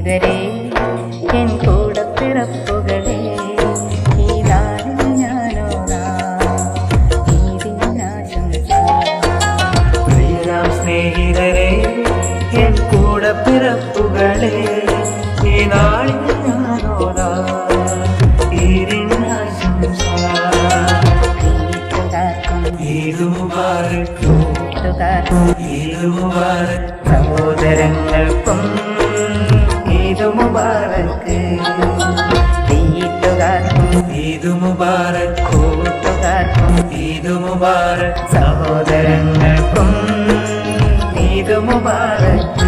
സ്നേഹിതരെ എൻ കൂടെ പിറപ്പുകളെ ഈ നാളിൽ ഞാനോറാം പ്രിയരാം സ്നേഹിതരെ എൻ കൂടെ പിറപ്പുകളെ ഈ നാളിൽ ഞാനോരാ ഈരിനാശംസ ईद मुबारक ईद गाठो ईद मुबारक खूत गाठो ईद मुबारक सहोदरंगക്കും ईद मुबारक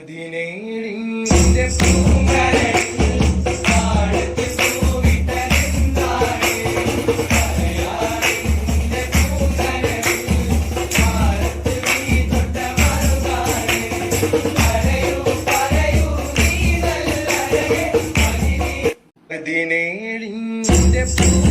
പതിനേഴിന്റെ പൂങ്കരയിൽ പതിനേഴിന്റെ പൂ